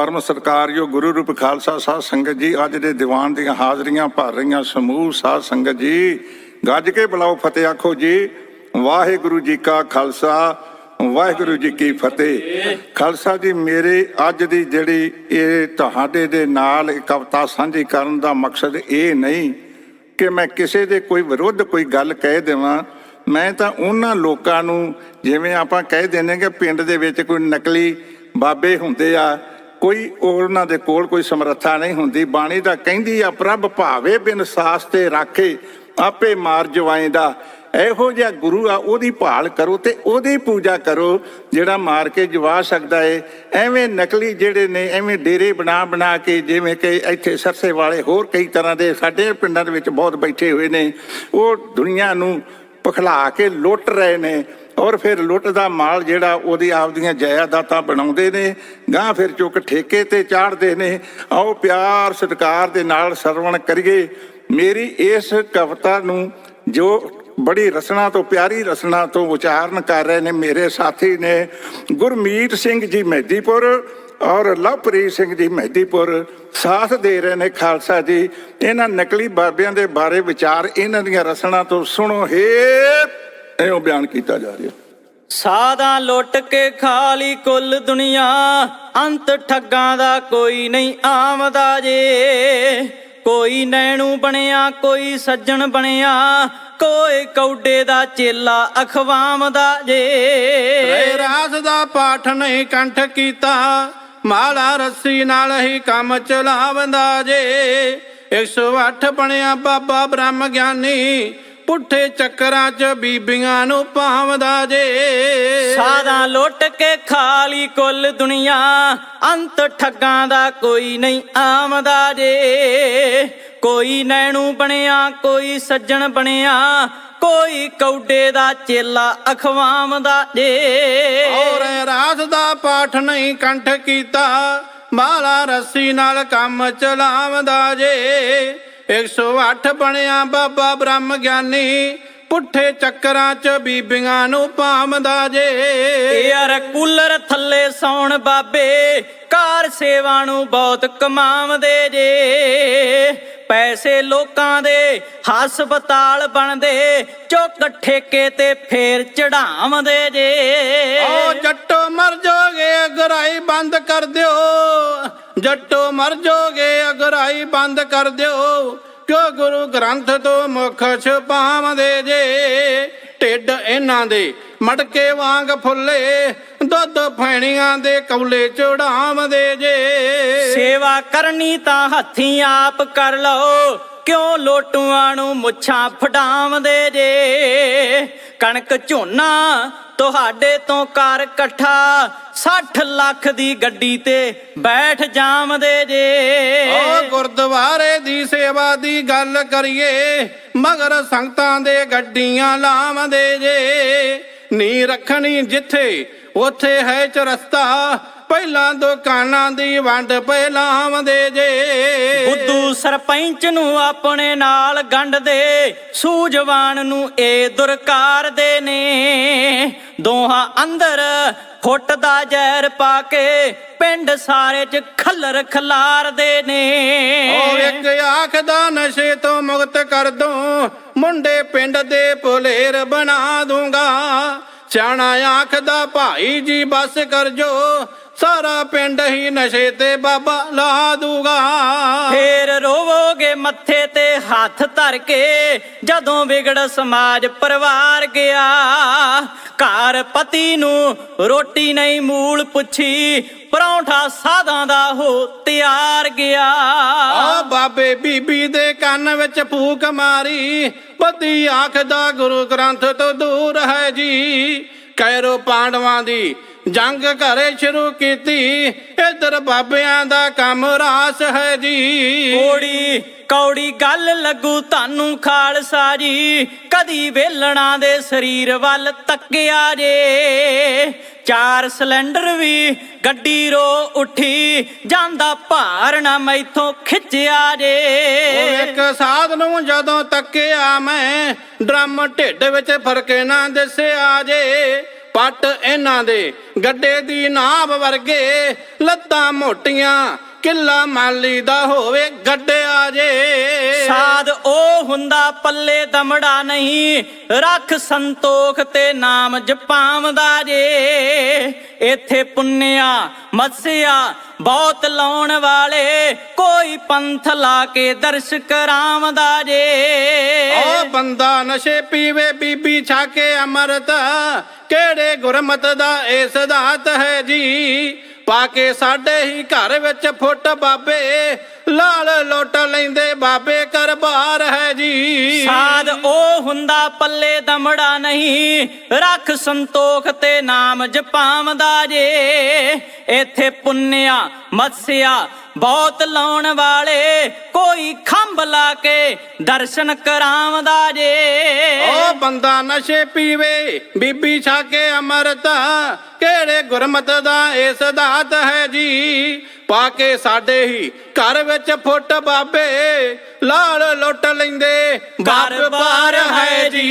ਪਰਮ ਸਤਿਕਾਰਯੋਗ ਗੁਰੂ ਰੂਪ ਖਾਲਸਾ ਸਾਧ ਸੰਗਤ ਜੀ, ਅੱਜ ਦੇ ਦੀਵਾਨ ਦੀਆਂ ਹਾਜ਼ਰੀਆਂ ਭਰ ਰਹੀਆਂ ਸਮੂਹ ਸਾਧ ਸੰਗਤ ਜੀ। ਗੱਜ ਕੇ ਬੁਲਾਓ ਫਤਿਹ ਆਖੋ ਜੀ। ਵਾਹਿਗੁਰੂ ਜੀ ਕਾ ਖਾਲਸਾ, ਵਾਹਿਗੁਰੂ ਜੀ ਕੀ ਫਤਿਹ। ਖਾਲਸਾ ਜੀ, ਮੇਰੇ ਅੱਜ ਦੀ ਜਿਹੜੀ ਇਹ ਤੁਹਾਡੇ ਦੇ ਨਾਲ ਇੱਕ ਕਵਿਤਾ ਸਾਂਝੀ ਕਰਨ ਦਾ ਮਕਸਦ ਇਹ ਨਹੀਂ ਕਿ ਮੈਂ ਕਿਸੇ ਦੇ ਕੋਈ ਵਿਰੁੱਧ ਕੋਈ ਗੱਲ ਕਹਿ ਦੇਵਾਂ। ਮੈਂ ਤਾਂ ਉਹਨਾਂ ਲੋਕਾਂ ਨੂੰ ਜਿਵੇਂ ਆਪਾਂ ਕਹਿ ਦਿੰਦੇ ਕਿ ਪਿੰਡ ਦੇ ਵਿੱਚ ਕੋਈ ਨਕਲੀ ਬਾਬੇ ਹੁੰਦੇ ਆ ਕੋਈ ਉਹਨਾਂ ਦੇ ਕੋਲ ਕੋਈ ਸਮਰੱਥਾ ਨਹੀਂ ਹੁੰਦੀ। ਬਾਣੀ ਦਾ ਕਹਿੰਦੀ ਆ, ਪ੍ਰਭ ਭਾਵੇ ਬਿਨ ਸਾਸ ਤੇ ਰਾਖੇ, ਆਪੇ ਮਾਰ ਜਵਾਇਂਦਾ ਇਹੋ ਜਿਹਾ ਗੁਰੂ ਆ, ਉਹਦੀ ਭਾਲ ਕਰੋ ਤੇ ਉਹਦੀ ਪੂਜਾ ਕਰੋ, ਜਿਹੜਾ ਮਾਰ ਕੇ ਜਵਾ ਸਕਦਾ ਏ। ਐਵੇਂ ਨਕਲੀ ਜਿਹੜੇ ਨੇ, ਐਵੇਂ ਡੇਰੇ ਬਣਾ ਬਣਾ ਕੇ, ਜਿਵੇਂ ਕਿ ਇੱਥੇ ਸਰਸੇ ਵਾਲੇ ਹੋਰ ਕਈ ਤਰ੍ਹਾਂ ਦੇ ਸਾਡੇ ਪਿੰਡਾਂ ਦੇ ਵਿੱਚ ਬਹੁਤ ਬੈਠੇ ਹੋਏ ਨੇ, ਉਹ ਦੁਨੀਆ ਨੂੰ ਪਖਲਾ ਕੇ ਲੁੱਟ ਰਹੇ ਨੇ। ਔਰ ਫਿਰ ਲੁੱਟ ਦਾ ਮਾਲ ਜਿਹੜਾ ਉਹਦੀ ਆਪਦੀਆਂ ਜਾਇਦਾਦਾਂ ਬਣਾਉਂਦੇ ਨੇ ਗਾਂ ਫਿਰ ਚੁੱਕ ਠੇਕੇ ਤੇ ਚਾੜਦੇ ਨੇ, ਆਓ ਪਿਆਰ ਸਤਿਕਾਰ ਦੇ ਨਾਲ ਸਰਵਣ ਕਰੀਏ। ਮੇਰੀ ਇਸ ਕਵਿਤਾ ਨੂੰ ਜੋ ਬੜੀ ਰਸਨਾ ਤੋਂ, ਪਿਆਰੀ ਰਸਨਾ ਤੋਂ ਉਚਾਰਨ ਕਰ ਰਹੇ ਨੇ ਮੇਰੇ ਸਾਥੀ ਨੇ, ਗੁਰਮੀਤ ਸਿੰਘ ਜੀ ਮਹਿਦੀਪੁਰ ਔਰ ਲਵਪ੍ਰੀਤ ਸਿੰਘ ਜੀ ਮਹਿਦੀਪੁਰ ਸਾਥ ਦੇ ਰਹੇ ਨੇ ਖਾਲਸਾ ਜੀ। ਇਹਨਾਂ ਨਕਲੀ ਬਾਬਿਆਂ ਦੇ ਬਾਰੇ ਵਿਚਾਰ ਇਹਨਾਂ ਦੀਆਂ ਰਸਨਾ ਤੋਂ ਸੁਣੋ ਹੇ ਐਉਂ ਬਿਆਨ ਕੀਤਾ ਜਾ ਰਿਹਾ। ਸਾਦਾ ਲੁੱਟ ਕੇ ਖਾਲੀ ਕੁੱਲ ਦੁਨੀਆ ਅੰਤ ਠੱਗਾਂ ਦਾ ਕੋਈ ਨਹੀਂ ਆਮਦਾ ਜੇ। ਕੋਈ ਨੈਣੂ ਬਣਿਆ ਕੋਈ ਸੱਜਣ ਬਣਿਆ ਕੋਈ ਕੌਡੇ ਦਾ ਚੇਲਾ ਅਖਵਾਮ ਦਾ ਜੇ। ਰੇ ਰਾਸ ਦਾ ਪਾਠ ਨਹੀਂ ਕੰਠ ਕੀਤਾ ਮਾਲਾ ਰੱਸੀ ਨਾਲ ਹੀ ਕੰਮ ਚਲਾਵੰਦਾ ਜੇ। 108 ਬਣਿਆ ਬਾਬਾ ਬ੍ਰਹਮ ਗਿਆਨੀ ਪੁੱਠੇ ਚੱਕਰਾਂ 'ਚ ਬੀਬੀਆਂ ਨੂੰ ਪਾਵਦਾ ਜੇ। ਸਾਦਾ ਲੁੱਟ ਕੇ ਖਾਲੀ ਕੁੱਲ ਦੁਨੀਆ ਅੰਤ ਠੱਗਾਂ ਦਾ ਕੋਈ ਨਹੀਂ ਆਮਦਾ ਜੇ। ਕੋਈ ਨੈਣੂ ਬਣਿਆ ਕੋਈ ਸੱਜਣ ਬਣਿਆ ਕੋਈ ਕੌਡੇ ਦਾ ਚੇਲਾ ਅਖਵਾਮ ਦਾ ਜੇ। ਔਰ ਰਾਸ ਦਾ ਪਾਠ ਨਹੀਂ ਕੰਠ ਕੀਤਾ ਮਾਲਾ ਰੱਸੀ ਨਾਲ ਕੰਮ ਚਲਾਵਦਾ ਜੇ। 108 ਬਣਿਆ ਬਾਬਾ ਬ੍ਰਹਮ ਗਿਆਨੀ ਪੁੱਠੇ ਚੱਕਰਾਂ 'ਚ ਬੀਬੀਆਂ ਨੂੰ ਪਾਵਦਾ ਜੇ। ਯਾਰ ਕੂਲਰ ਥੱਲੇ ਸੌਣ ਬਾਬੇ ਕਾਰ ਸੇਵਾ ਨੂੰ ਬਹੁਤ ਕਮਾਉਂਦੇ ਜੇ। ਪੈਸੇ ਲੋਕਾਂ ਦੇ ਹਸਪਤਾਲ ਬਣਦੇ ਚੁੱਕ ਠੇਕੇ ਤੇ ਫੇਰ ਚੜਾਵਦੇ ਜੇ। ਓ ਜੱਟੋ ਮਰ ਜੋਗੇ ਅਗਰਾਈ ਬੰਦ ਕਰ ਦਿਓ। ਜੱਟੋ ਮਰ ਜੋਗੇ, ਅਗਰਾਈ ਬੰਦ ਕਰ ਦਿਓ। ਕਿਉ ਗੁਰੂ ਗ੍ਰੰਥ ਤੋਂ ਮੁਖ ਛੁਪਾਵਦੇ ਜੇ? ਢਿੱਡ ਇਹਨਾਂ ਦੇ ਮਟਕੇ ਵਾਂਗ ਫੁੱਲੇ, ਦੁੱਧ ਫੈਣੀਆਂ ਦੇ ਕੌਲੇ ਚੜਾਵਦੇ ਜੇ। ਸੇਵਾ ਕਰਨੀ ਤਾਂ ਹੱਥੀਂ ਆਪ ਕਰ ਲਓ, ਕਿਉਂ ਲੋਟੂਆਂ ਨੂੰ ਮੁੱਛਾਂ ਫਡਾਵਦੇ ਜੇ? ਕਣਕ ਝੋਨਾ, ਤੁਹਾਡੇ ਤੋਂ ਕਰ ਇਕੱਠਾ 60 ਲੱਖ ਦੀ ਗੱਡੀ ਤੇ ਬੈਠ ਜਾਵਦੇ ਜੇ। ਓ ਗੁਰਦੁਆਰੇ ਦੀ ਸੇਵਾ ਦੀ ਗੱਲ ਕਰੀਏ, ਮਗਰ ਸੰਗਤਾਂ ਦੇ ਗੱਡੀਆਂ ਲਾਵਦੇ ਜੇ। ਨੀ ਰੱਖਣੀ ਜਿੱਥੇ, ਉਥੇ ਹੈ ਚਰਸਤਾ ਪਹਿਲਾਂ ਦੁਕਾਨਾਂ ਦੀ ਵੰਡ ਪਹਿਲਾਵਦੇ ਜੇ। ਤੂੰ ਸਰਪੰਚ ਨੂੰ ਆਪਣੇ ਨਾਲ ਗੰਢਦੇ ਸੂਝਵਾਨ ਨੂੰ ਇਹ ਦੁਰਕਾਰਦੇ ਨੇ। ਦੋਹਾਂ ਅੰਦਰ ਫੁੱਟ ਦਾ ਜ਼ਹਿਰ ਪਾ ਕੇ ਪਿੰਡ ਸਾਰੇ ਚ ਖੱਲਰ ਖਲਾਰਦੇ ਨੇ। ਓ ਇੱਕ ਆਖ ਦਾ ਨਸ਼ੇ ਤੋਂ ਮੁਕਤ ਕਰ ਦੋ, ਮੁੰਡੇ ਪਿੰਡ ਦੇ ਪੁਲੇਰ ਬਣਾ ਦੂੰਗਾ। ਸਿਆਣਾ ਆਖ ਦਾ ਭਾਈ ਜੀ ਬਸ ਕਰ ਜੋ ਸਾਰਾ ਪਿੰਡ ਹੀ ਨਸ਼ੇ ਤੇ ਬਾਬਾ ਲਾ ਦੂਗਾ। ਫੇਰ ਰੋਵੋਗੇ ਮੱਥੇ ਤੇ ਹੱਥ ਧਰ ਕੇ ਜਦੋਂ ਵਿਗੜ ਸਮਾਜ ਪਰਿਵਾਰ ਗਿਆ। ਘਰ ਪਤੀ ਨੂੰ ਰੋਟੀ ਨਹੀਂ ਮੂਲ ਪੁੱਛੀ ਪਰੌਂਠਾ ਸਾਦਾਂ ਦਾ ਹੋ ਤਿਆਰ ਗਿਆ। ਆ ਬਾਬੇ ਬੀਬੀ ਦੇ ਕੰਨ ਵਿੱਚ ਫੂਕ ਮਾਰੀ ਪਤੀ ਆਖਦਾ ਗੁਰੂ ਗ੍ਰੰਥ ਤੋਂ ਦੂਰ ਹੈ ਜੀ। ਕੈਰੋ ਪਾਂਡਵਾਂ ਦੀ ਜੰਗ ਘਰੇ ਸ਼ੁਰੂ ਕੀਤੀ। ਇਧਰ ਬਾਬਿਆਂ ਦਾ ਕੰਮ ਰਾਸ ਹੈ ਜੀ। ਕੋੜੀ, ਕੌੜੀ ਗੱਲ ਲੱਗੂ ਤੁਹਾਨੂੰ ਖਾਲਸਾ ਜੀ। ਕਦੀ ਵੇਲਣਾ ਦੇ ਸਰੀਰ ਵੱਲ ਤੱਕਿਆ ਜੇ। ਚਾਰ ਸਿਲੰਡਰ ਵੀ ਗੱਡੀ ਰੋ ਉੱਠੀ ਜਾਂਦਾ ਭਾਰ ਨਾ ਮੈਥੋਂ ਖਿੱਚਿਆ ਉਹ ਜੇ ਇੱਕ ਸਾਧ ਨੂੰ ਜਦੋਂ ਤੱਕਿਆ ਮੈਂ ਡਰਮ ਢਿੱਡ ਵਿੱਚ ਫਰਕੇ ਨਾ ਦਿਸਿਆ ਜੇ। ਪੱਟ ਇਹਨਾਂ ਦੇ ਗੱਡੇ ਦੀ ਨਾਭ ਵਰਗੇ ਲੱਤਾਂ ਮੋਟੀਆਂ ਕਿੱਲਾ ਮਾਲੀ ਦਾ ਹੋਵੇ ਗੱਡਿਆ ਜੇ। ਸਾਧ ਉਹ ਹੁੰਦਾ ਪੱਲੇ ਦਮੜਾ ਨਹੀਂ। ਰੱਖ ਸੰਤੋਖ ਤੇ ਨਾਮ ਜਪਾਵਦਾ ਜੇ। ਇੱਥੇ ਪੁੰਨਿਆ ਮਤਸਿਆ ਬਹੁਤ ਲਾਉਣ ਵਾਲੇ। ਕੋਈ ਪੰਥ ਲਾ ਕੇ ਦਰਸ਼ ਕਰਾਵਦਾ ਜੇ। ਉਹ ਬੰਦਾ ਨਸ਼ੇ ਪੀਵੇ, ਬੀਬੀ ਛਾਕੇ ਅਮਰਤ। ਕਿਹੜੇ ਗੁਰਮਤ ਦਾ ਇਹ ਸਿਧਾਂਤ ਹੈ ਜੀ? ਪਾ ਕੇ ਸਾਡੇ ਹੀ ਘਰ ਵਿੱਚ ਫੁੱਟ ਬਾਬੇ। ਲਾਲ ਲੋਟ ਲੈਂਦੇ ਬਾਬੇ ਕਰਬਾਰ ਹੈ ਜੀ। ਸਾਧ ਉਹ ਹੁੰਦਾ ਪੱਲੇ ਦਮੜਾ ਨਹੀਂ, ਰੱਖ ਸੰਤੋਖ ਤੇ ਨਾਮ ਜਪਾਵਦਾ ਜੇ। ਇੱਥੇ ਪੁੰਨਿਆ ਮਤਸਿਆ ਬਹੁਤ ਲਾਉਣ ਵਾਲੇ ਕੋਈ ਖੰਭ ਲਾ ਕੇ ਦਰਸ਼ਨ ਕਰਾਵਦਾ ਜੇ। ਉਹ ਬੰਦਾ ਨਸ਼ੇ ਪੀਵੇ ਬੀਬੀ ਛਾਕੇ ਅਮਰਤ ਕਿਹੜੇ ਗੁਰਮਤ ਦਾ ਇਹ ਸਿਧਾਂਤ ਹੈ ਜੀ? ਪਾ ਕੇ ਸਾਡੇ ਹੀ ਘਰ ਵਿੱਚ ਫੁੱਟ ਬਾਬੇ ਲਾਲ ਲੁੱਟ ਲੈਂਦੇ ਘਰ ਬਾਰ ਹੈ ਜੀ।